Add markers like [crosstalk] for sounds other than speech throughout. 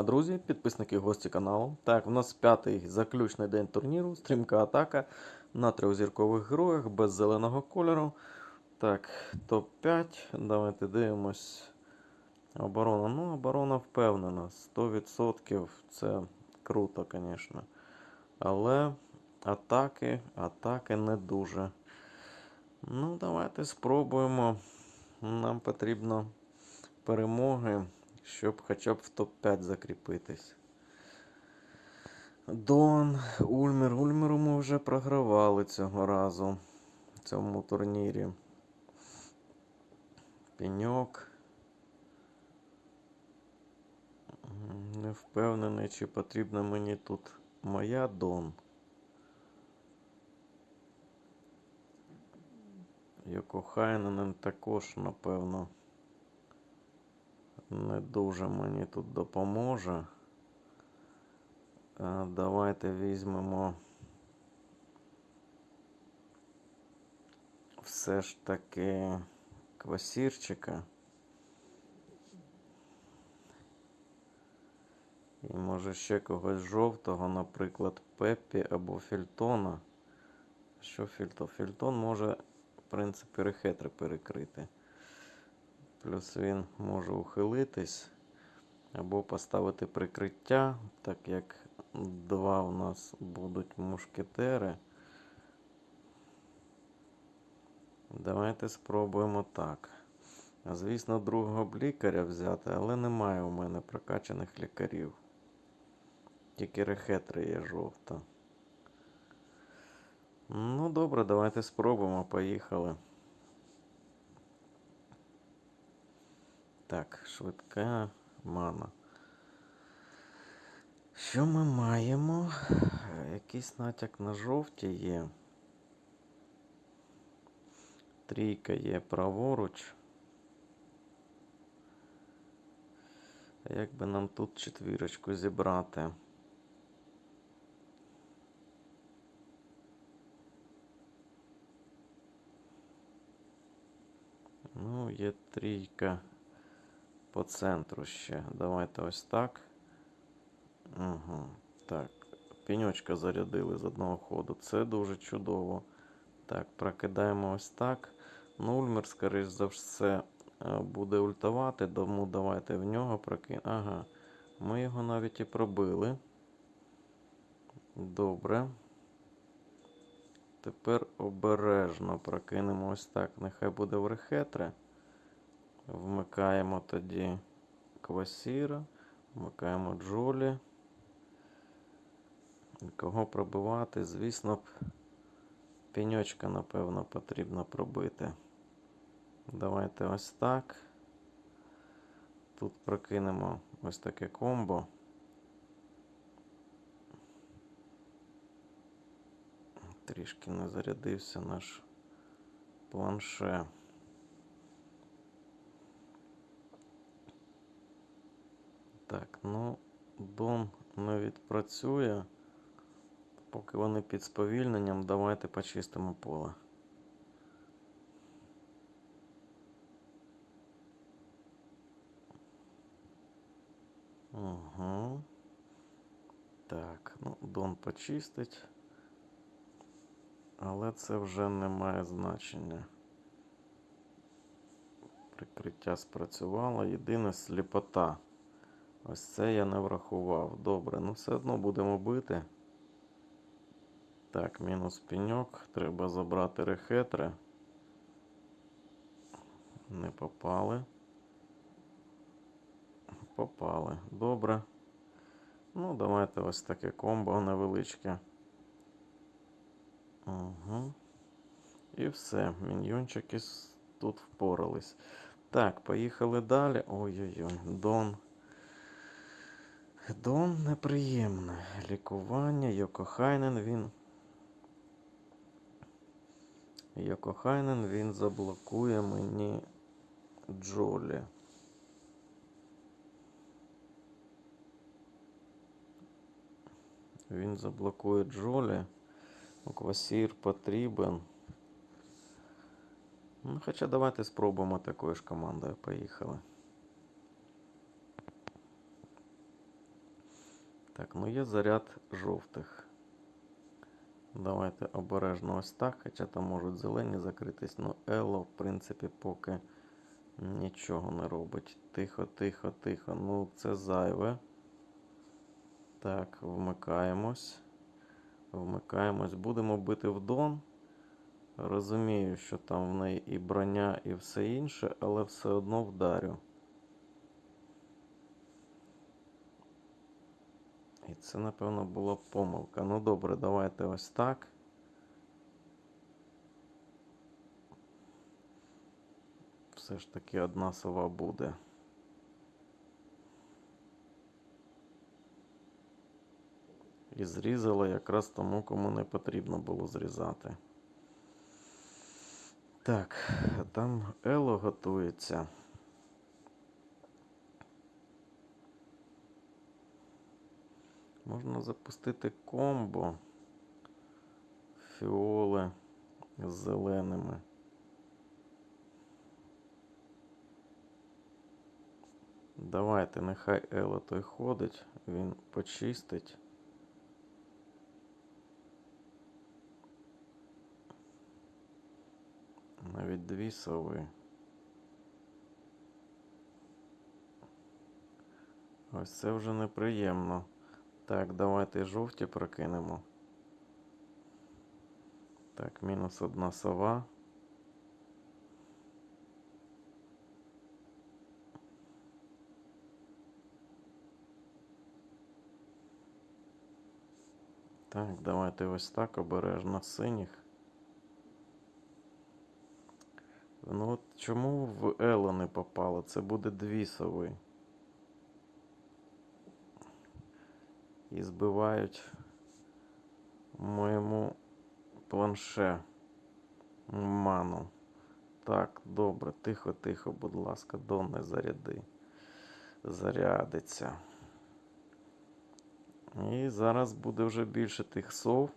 дня, друзі, підписники гості каналу. Так, у нас п'ятий заключний день турніру, стрімка атака на трьохзіркових героях без зеленого кольору. Так, топ-5. Давайте дивимось. Оборона. Ну, оборона впевнена. 100% це круто, звісно. Але атаки, атаки не дуже. Ну, давайте спробуємо. Нам потрібно перемоги, щоб хоча б в топ-5 закріпитись. Дон, Ульмер. Ульмеру ми вже програвали цього разу в цьому турнірі. Пеньок. Не впевнений, чи потрібна мені тут моя Дон. Йокохайненен також, напевно, не дуже мені тут допоможе. Е, Давайте візьмемо все ж таки квасірчика. І може ще когось жовтого, наприклад, Пеппі або Фільтона. Що Фільтон? Фільтон може, в принципі, рехетри перекрити. Плюс він може ухилитись або поставити прикриття, так як два у нас будуть мушкетери. Давайте спробуємо так. Звісно, другого б лікаря взяти, але немає у мене прокачаних лікарів. Тільки рехетри є жовта. Ну, добре, давайте спробуємо. Поїхали. Так, швидка мана. Що ми маємо? Якийсь натяк на жовті є. Трійка є праворуч. Як би нам тут четвірочку зібрати? Ну, є трійка по центру ще. Давайте ось так. Угу. Так, пеньочка зарядили з одного ходу. Це дуже чудово. Так, прокидаємо ось так. Ну, Ульмер, скоріш за все, е, буде ультувати, тому давайте в нього прокинемо. Ага, ми його навіть і пробили. Добре. Тепер обережно прокинемо ось так. Нехай буде в рехетри. Вмикаємо тоді квасіра, вмикаємо джолі. Кого пробивати? Звісно пеньочка, напевно, потрібно пробити. Давайте ось так. Тут прокинемо ось таке комбо. Трішки не зарядився наш планше. Так, ну, Дон не відпрацює. Поки вони під сповільненням, давайте почистимо поле. Угу. Так, ну, Дон почистить. Але це вже не має значення. Прикриття спрацювало. Єдине сліпота. Ось це я не врахував. Добре, ну все одно будемо бити. Так, мінус пеньок. Треба забрати рехетри. Не попали. Попали. Добре. Ну, давайте ось таке комбо невеличке. Угу. І все. Міньйончики тут впорались. Так, поїхали далі. Ой-ой-ой, Дон. Дон неприємне. Лікування, Йокохайнен він. Йокохайнен він заблокує мені Джолі. Він заблокує Джолі. Квасір потрібен. Ну, хоча давайте спробуємо такою ж командою. Поїхали. Так, ну є заряд жовтих. Давайте обережно ось так, хоча там можуть зелені закритись. Ну, Ело, в принципі, поки нічого не робить. Тихо, тихо, тихо. Ну, це зайве. Так, вмикаємось. Вмикаємось. Будемо бити в дон. Розумію, що там в неї і броня, і все інше, але все одно вдарю. І це, напевно, була помилка. Ну добре, давайте ось так. Все ж таки одна сова буде. І зрізала якраз тому, кому не потрібно було зрізати. Так, там Ело готується. Можна запустити комбо фіоли з зеленими. Давайте, нехай Ело той ходить, він почистить. Навіть дві сови. Ось це вже неприємно. Так, давайте жовті прокинемо. Так, мінус одна сова. Так, давайте ось так обережно синіх. Ну от чому в Ело не попало? Це буде дві сови. І збивають моєму планше ману. Так, добре, тихо, тихо, будь ласка, до не заряди. Зарядиться. І зараз буде вже більше тих сов.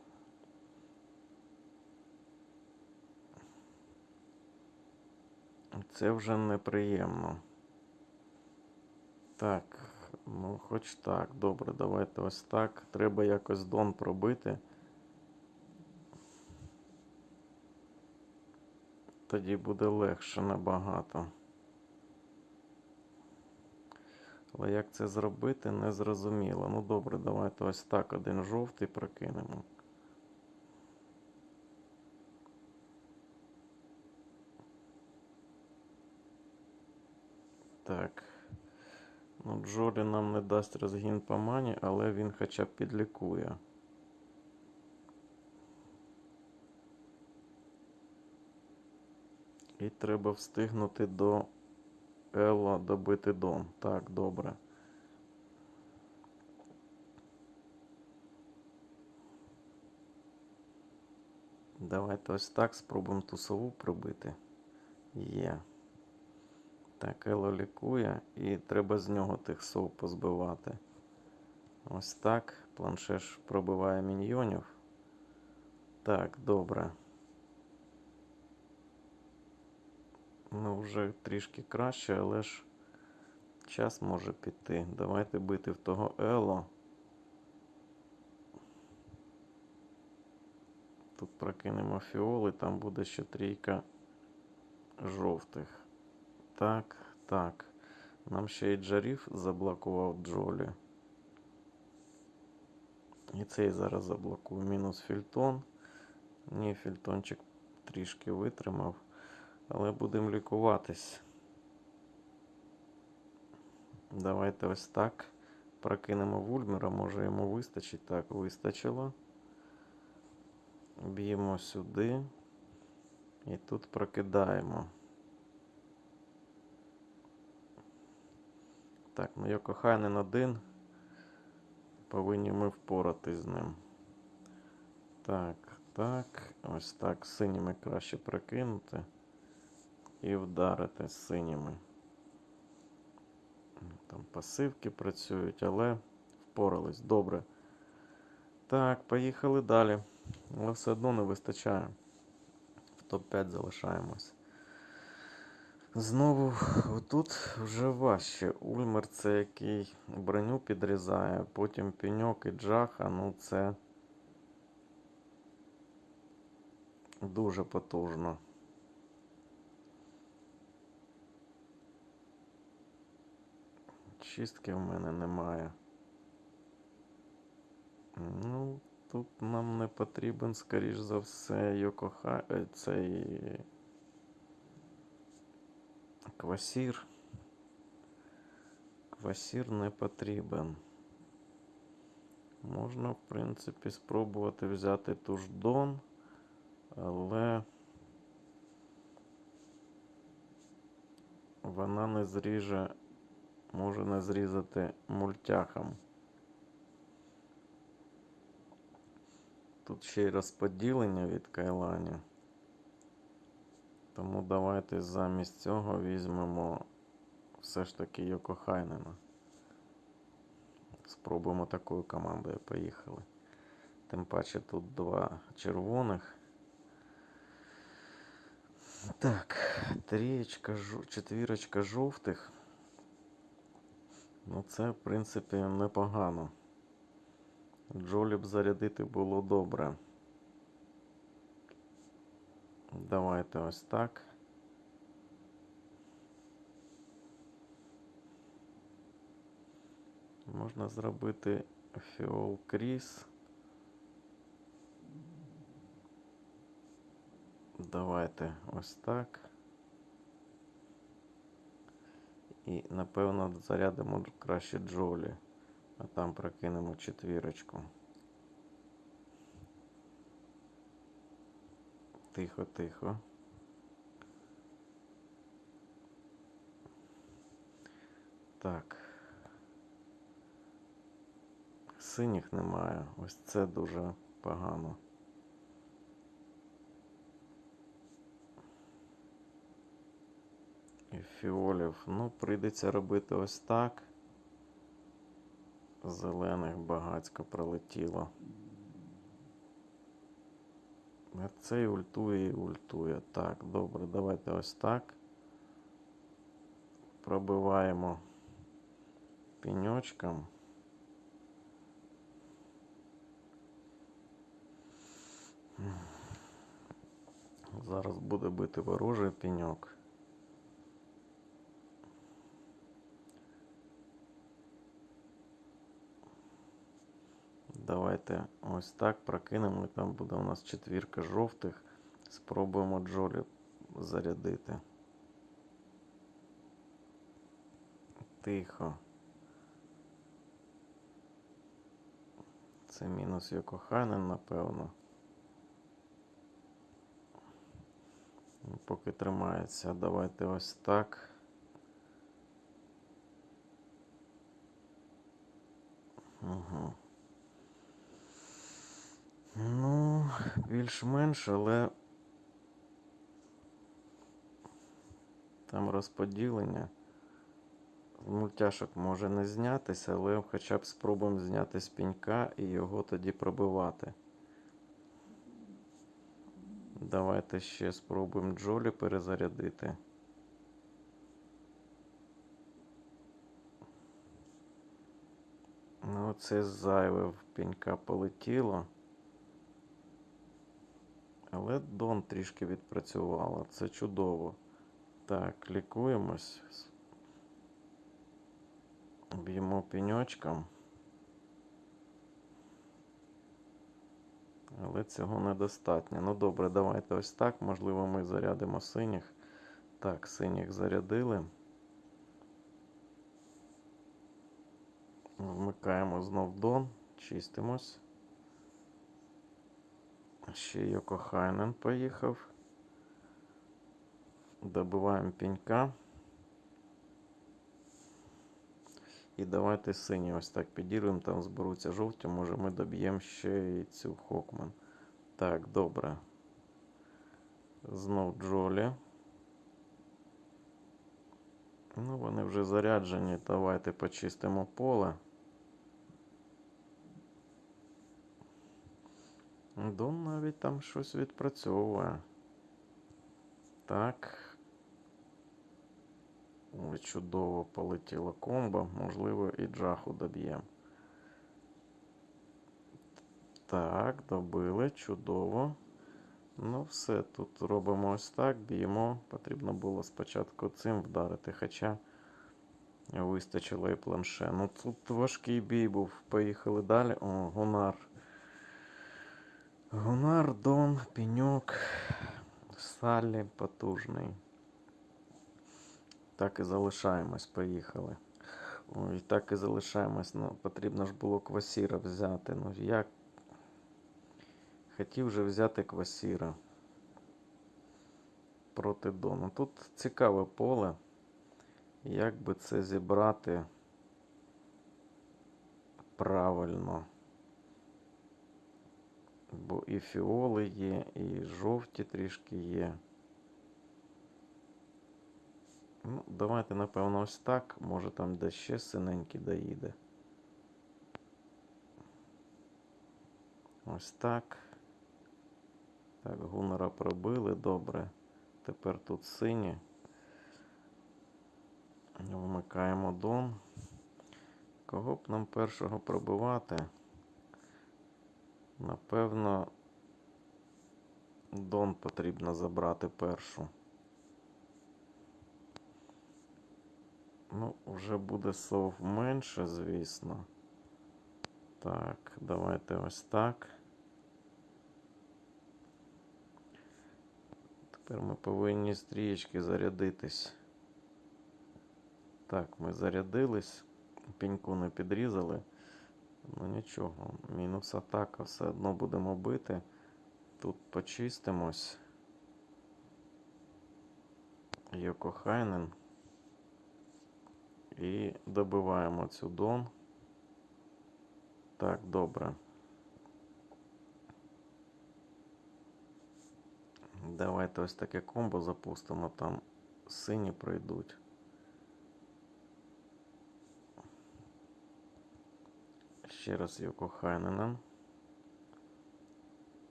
Це вже неприємно. Так, ну хоч так. Добре, давайте ось так. Треба якось дон пробити. Тоді буде легше набагато. Але як це зробити, не зрозуміло. Ну добре, давайте ось так один жовтий прокинемо. Так. Ну, Джолі нам не дасть розгін по мані, але він хоча б підлікує. І треба встигнути до Елла добити дом. Так, добре. Давайте ось так спробуємо ту сову пробити. Є. Так, Ело лікує, і треба з нього тих сов позбивати. Ось так. Планшеш пробиває міньйонів. Так, добре. Ну, вже трішки краще, але ж час може піти. Давайте бити в того Ело. Тут прокинемо фіоли, там буде ще трійка жовтих. Так, так. Нам ще й Джаріф заблокував Джолі. І цей зараз заблокую. Мінус фільтон. Ні, фільтончик трішки витримав. Але будемо лікуватись. Давайте ось так. Прокинемо Вульмера, може йому вистачить. Так, вистачило. Б'ємо сюди. І тут прокидаємо. Так, ну Йокохайнен один. Повинні ми впоратись з ним. Так, так. Ось так. Синіми краще прокинути. І вдарити синіми. Там пасивки працюють, але впорались. Добре. Так, поїхали далі. Але все одно не вистачає. В топ-5 залишаємось. Знову отут вже важче. Ульмер це який броню підрізає, потім пеньок і джаха, ну це дуже потужно. Чистки в мене немає. Ну, тут нам не потрібен, скоріш за все, Йокоха... е, цей квасір. Квасір не потрібен. Можна, в принципі, спробувати взяти ту ж але вона не зріже, може не зрізати мультяхом. Тут ще й розподілення від Кайлані. Тому давайте замість цього візьмемо все ж таки Йокохайнена. Спробуємо такою командою. Поїхали. Тим паче тут два червоних. Так, трієчка, четвірочка жовтих. Ну, це, в принципі, непогано. Джолі б зарядити було добре. Давайте ось так. Можна зробити фіол кріс. Давайте ось так. І напевно зарядимо краще Джолі, а там прокинемо четвірочку. Тихо, тихо. Так. Синіх немає. Ось це дуже погано. І фіолів. Ну, прийдеться робити ось так. Зелених багацько пролетіло. Цей ультує і ультує. Так, добре, давайте ось так. Пробиваємо пеньочком. Зараз буде бити ворожий пеньок. Давайте ось так прокинемо. і Там буде у нас четвірка жовтих. Спробуємо Джолі зарядити. Тихо. Це мінус Йокохайнен, напевно. Ну, Поки тримається, давайте ось так. Угу. Ну, більш-менш, але там розподілення. Мультяшок може не знятися, але хоча б спробуємо зняти з пінька і його тоді пробивати. Давайте ще спробуємо Джолі перезарядити. Ну, це зайве в пінька полетіло. Але Дон трішки відпрацювала. Це чудово. Так, лікуємось. Б'ємо пеньочком. Але цього недостатньо. Ну добре, давайте ось так. Можливо, ми зарядимо синіх. Так, синіх зарядили. Вмикаємо знов Дон, чистимось. Ще Йокохайнен поїхав. Добиваємо пінька. І давайте сині ось так підірвемо, там зберуться жовті, може ми доб'ємо ще і цю Хокман. Так, добре. Знов Джолі. Ну, вони вже заряджені. Давайте почистимо поле. Дон навіть там щось відпрацьовує. Так. Ой, чудово полетіло комбо. Можливо, і джаху доб'ємо. Так, добили, чудово. Ну, все, тут робимо ось так, б'ємо. Потрібно було спочатку цим вдарити, хоча вистачило і планше. Ну тут важкий бій був. Поїхали далі. О, Гунар. Гунар, Дон, Пеньок, Саллі потужний. Так і залишаємось, поїхали. Ой, так і залишаємось. Ну, потрібно ж було квасіра взяти. Ну як. Хотів же взяти квасіра проти Дона. Тут цікаве поле. Як би це зібрати правильно. Бо і фіоли є, і жовті трішки є. Ну, давайте, напевно, ось так. Може там де ще синенький доїде. Ось так. Так, гунора пробили, добре. Тепер тут сині. Вмикаємо дон. Кого б нам першого пробивати? Напевно, Дон потрібно забрати першу. Ну, вже буде сов менше, звісно. Так, давайте ось так. Тепер ми повинні стрічки зарядитись. Так, ми зарядились, пеньку не підрізали. Ну нічого, мінус атака, все одно будемо бити. Тут почистимось. Йокохайнен. І добиваємо цю дон. Так, добре. Давайте ось таке комбо запустимо, там сині пройдуть. Ще раз Йоко Хайненен.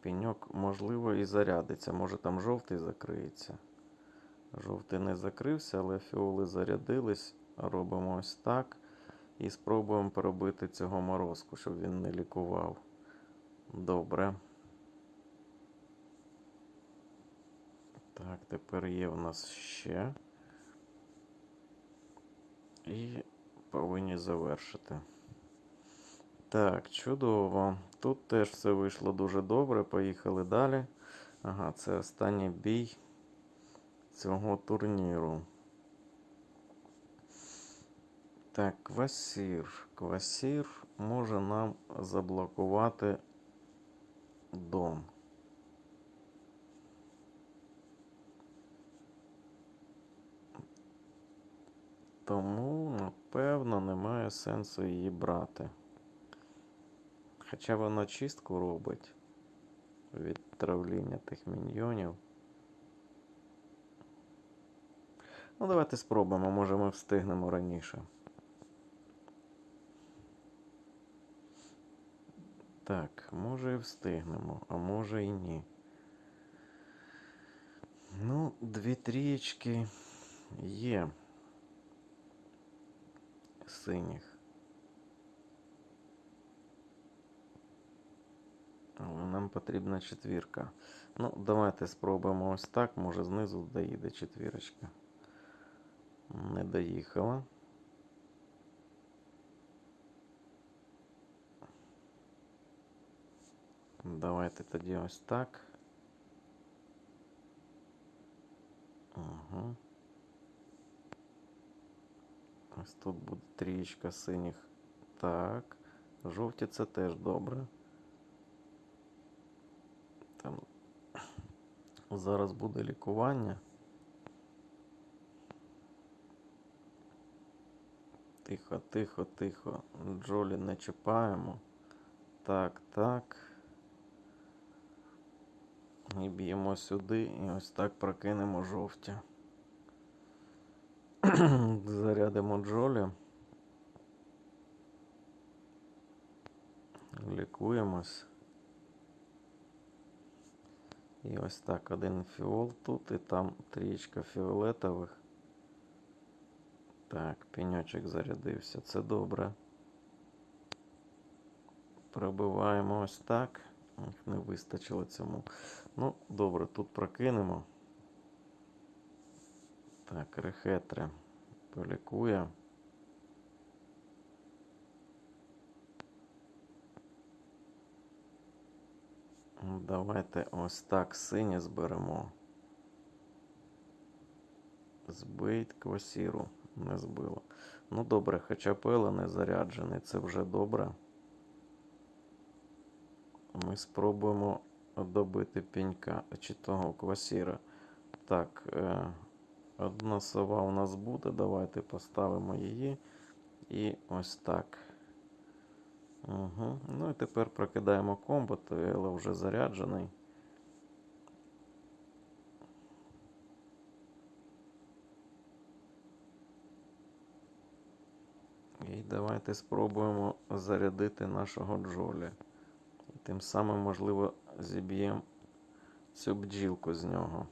Пеньок, можливо, і зарядиться. Може там жовтий закриється. Жовтий не закрився, але фіоли зарядились. Робимо ось так. І спробуємо перебити цього морозку, щоб він не лікував. Добре. Так, тепер є у нас ще. І повинні завершити. Так, чудово. Тут теж все вийшло дуже добре. Поїхали далі. Ага, це останній бій цього турніру. Так, квасір. Квасір може нам заблокувати дом. Тому, напевно, немає сенсу її брати. Хоча вона чистку робить від травління тих міньйонів. Ну, давайте спробуємо, може ми встигнемо раніше. Так, може і встигнемо, а може і ні. Ну, дві трієчки є синіх. Але нам потрібна четвірка. Ну, давайте спробуємо ось так. Може знизу доїде четвірочка. Не доїхала. Давайте тоді ось так. Угу. Ось тут буде трієчка синіх. Так. Жовті це теж добре. Там зараз буде лікування. Тихо, тихо, тихо. Джолі не чіпаємо. Так, так. І б'ємо сюди і ось так прокинемо жовті. [clears throat] Зарядимо Джолі. Лікуємось. І ось так один фіол тут, і там трієчка фіолетових. Так, пеньочок зарядився. Це добре. Пробиваємо ось так. Не вистачило цьому. Ну, добре, тут прокинемо. Так, рехетре полікує. Ну, Давайте ось так синє зберемо. Збить квасіру. Не збило. Ну добре, хоча пила не заряджений, це вже добре. Ми спробуємо добити пінька чи того квасіра. Так, е, одна сова у нас буде. Давайте поставимо її. І ось так. Угу. Ну і тепер прокидаємо комбо, то Ело вже заряджений. І давайте спробуємо зарядити нашого Джолі. І тим самим, можливо, зіб'ємо цю бджілку з нього.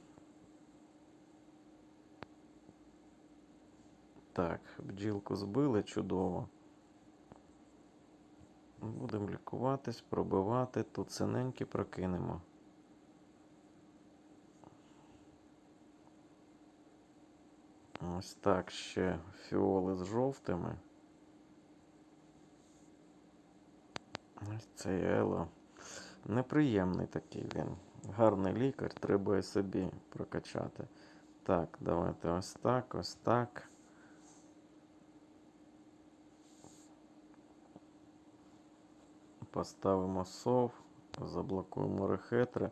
Так, бджілку збили чудово. Будемо лікуватись, пробивати. Тут синенькі прокинемо. Ось так ще фіоли з жовтими. Ось цей Ело. Неприємний такий він. Гарний лікар, треба собі прокачати. Так, давайте ось так, ось так. Поставимо сов, заблокуємо рехетри.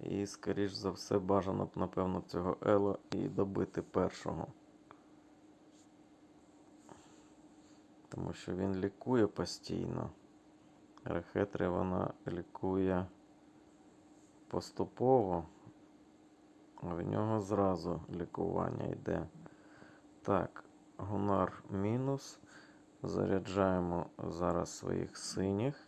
І, скоріш за все, бажано б, напевно, цього Ело і добити першого. Тому що він лікує постійно. Рехетри вона лікує поступово. а В нього зразу лікування йде. Так, гонар мінус. Заряджаємо зараз своїх синіх.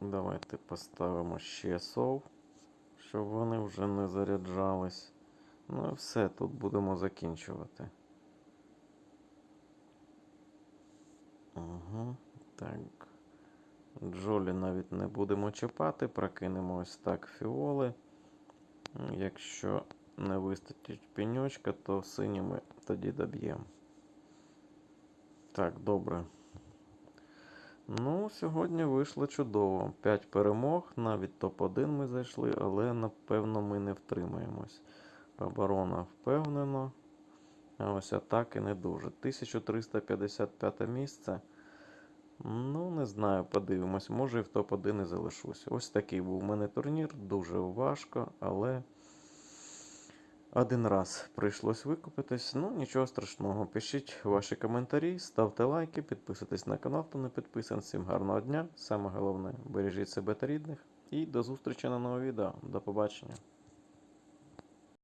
Давайте поставимо ще сов, щоб вони вже не заряджались. Ну і все, тут будемо закінчувати. Угу. Так. Джолі навіть не будемо чіпати, прокинемо ось так фіоли. Якщо не вистачить пеньочка, то синіми тоді доб'ємо. Так, добре. Ну, сьогодні вийшло чудово. 5 перемог, навіть топ-1 ми зайшли, але напевно ми не втримаємось. Оборона впевнено. А ось атаки не дуже. 1355 місце. Ну, не знаю, подивимось. Може і в топ-1 і залишусь. Ось такий був у мене турнір. Дуже важко, але один раз прийшлось викупитись. Ну, нічого страшного. Пишіть ваші коментарі, ставте лайки, підписуйтесь на канал, хто не підписаний. Всім гарного дня. Саме головне, бережіть себе та рідних. І до зустрічі на новому відео. До побачення.